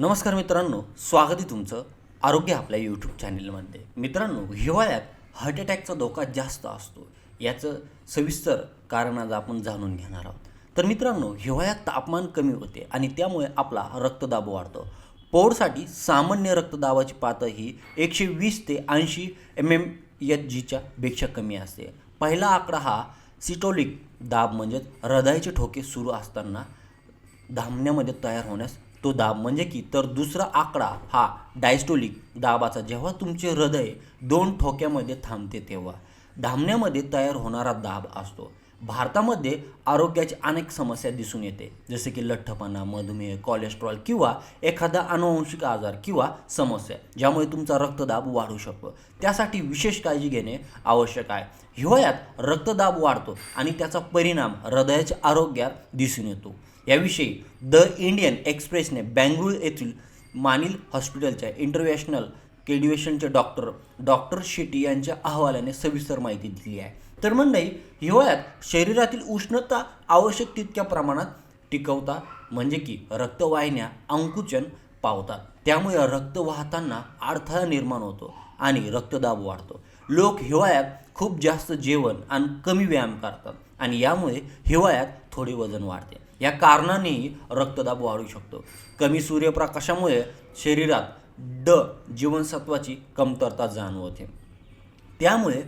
नमस्कार मित्रांनो स्वागत आहे तुमचं आरोग्य आपल्या यूट्यूब चॅनलमध्ये मित्रांनो हिवाळ्यात हार्ट अटॅकचा धोका जास्त असतो. याचं सविस्तर कारण आज आपण जाणून घेणार आहोत. तर मित्रांनो हिवाळ्यात तापमान कमी होते आणि त्यामुळे आपला रक्तदाब वाढतो. पौडसाठी सामान्य रक्तदाबाची पातळी ही एकशे वीस ते ऐंशी एम एम एच जीच्या पेक्षा कमी असते. पहिला आकडा हा सिटोलिक दाब म्हणजेच हृदयाचे ठोके सुरू असताना धामण्यामध्ये तयार होण्यास तो दाब म्हणजे की तर दुसरा आकडा हा डायस्टोलिक दाबाचा. जेव्हा तुमचे हृदय दोन ठोक्यामध्ये थांबते तेव्हा धामण्यामध्ये तयार होणारा दाब असतो. भारतामध्ये आरोग्याची अनेक समस्या दिसून येते. जसे की लठ्ठपणा मधुमेह कोलेस्ट्रॉल किंवा एखादा अनुवंशिक आजार किंवा समस्या ज्यामुळे तुमचा रक्तदाब वाढू शकतो. त्यासाठी विशेष काळजी घेणे आवश्यक आहे. हिवाळ्यात रक्तदाब वाढतो आणि त्याचा परिणाम हृदयाच्या आरोग्यात दिसून येतो. याविषयी द इंडियन एक्सप्रेसने बँगळूर येथील मानिल हॉस्पिटलच्या इंटरनॅशनल केडिवेशनचे डॉक्टर डॉक्टर शेट्टी यांच्या अहवालाने सविस्तर माहिती दिली आहे. तर मंडई हिवाळ्यात शरीरातील उष्णता आवश्यक तितक्या प्रमाणात टिकवता म्हणजे की रक्तवाहिन्या अंकुचन पावतात त्यामुळे रक्त वाहताना अडथळा निर्माण होतो आणि रक्तदाब वाढतो. लोक हिवाळ्यात खूप जास्त जेवण आणि कमी व्यायाम करतात आणि यामुळे हिवाळ्यात थोडे वजन वाढते. या कारणानेही रक्तदाब वाढू शकतो. कमी सूर्यप्रकाशामुळे शरीरात ड जीवनसत्वाची कमतरता जाणवते. त्यामुळे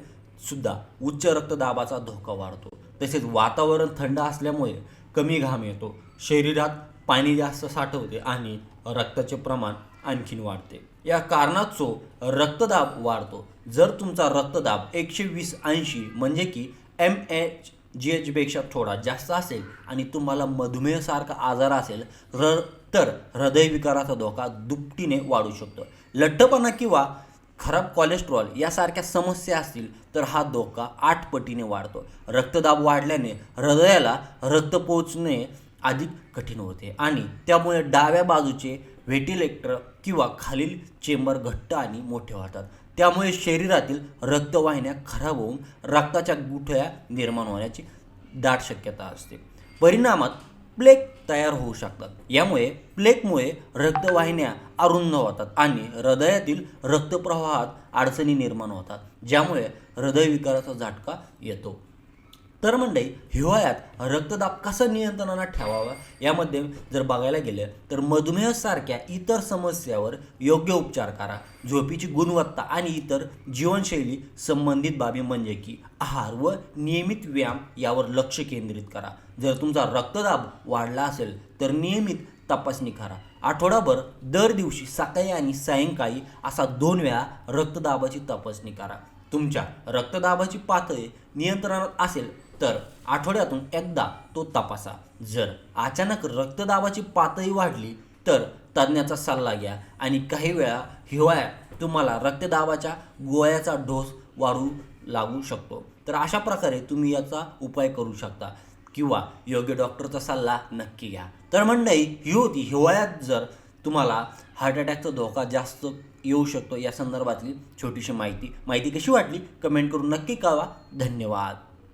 सुद्धा उच्च रक्तदाबाचा धोका वाढतो. तसेच वातावरण थंड असल्यामुळे कमी घाम येतो. शरीरात पाणी जास्त साठवते आणि रक्ताचे प्रमाण आणखीन वाढते. या कारणाचो रक्तदाब वाढतो. जर तुमचा रक्तदाब एकशे वीस ऐंशी म्हणजे की एम एच जी एचपेक्षा थोडा जास्त असेल आणि तुम्हाला मधुमेहसारखा आजार असेल र तर हृदयविकाराचा धोका दुपटीने वाढू शकतो. लठ्ठपणा किंवा खराब कोलेस्ट्रॉल यासारख्या समस्या असतील तर हा धोका आठ पटीने वाढतो. रक्तदाब वाढल्याने हृदयाला रक्त पोचणे अधिक कठीण होते आणि त्यामुळे डाव्या बाजूचे व्हेंटिलेटर किंवा खालील चेंबर घट्ट आणि मोठे होतात. त्यामुळे शरीरातील रक्तवाहिन्या खराब होऊन रक्ताच्या गुठळ्या निर्माण होण्याची दाट शक्यता असते. परिणामात प्लेक तयार होऊ शकतात. यामुळे प्लेकमुळे रक्तवाहिन्या अरुंद होतात आणि हृदयातील रक्तप्रवाहात अडचणी निर्माण होतात ज्यामुळे हृदयविकाराचा झटका येतो. तर म्हणजे हिवाळ्यात रक्तदाब कसा नियंत्रणात ठेवावा यामध्ये जर बघायला गेलं तर मधुमेहसारख्या इतर समस्यावर योग्य उपचार करा. झोपीची गुणवत्ता आणि इतर जीवनशैली संबंधित बाबी म्हणजे की आहार व नियमित व्यायाम यावर लक्ष केंद्रित करा. जर तुमचा रक्तदाब वाढला असेल तर नियमित तपासणी करा. आठवडाभर दर दिवशी सकाळी आणि सायंकाळी असा दोन वेळा रक्तदाबाची तपासणी करा. तुमच्या रक्तदाबाची पातळी नियंत्रणात असेल तर आठवड्यातून एकदा तो तपासा. जर अचानक रक्तदाबाची पातळी वाढली तर तज्ज्ञाचा सल्ला घ्या आणि काही वेळा हिवाळ्यात तुम्हाला रक्तदाबाच्या गोळ्याचा डोस वाढू लागू शकतो. तर अशा प्रकारे तुम्ही याचा उपाय करू शकता किंवा योग्य डॉक्टरचा सल्ला नक्की घ्या. तर मंडळी ही होती हिवाळ्यात जर तुम्हाला हार्ट अटॅकचा धोका जास्त येऊ शकतो या संदर्भातली छोटीशी माहिती. माहिती कशी वाटली? कमेंट करून नक्की कळवा. धन्यवाद.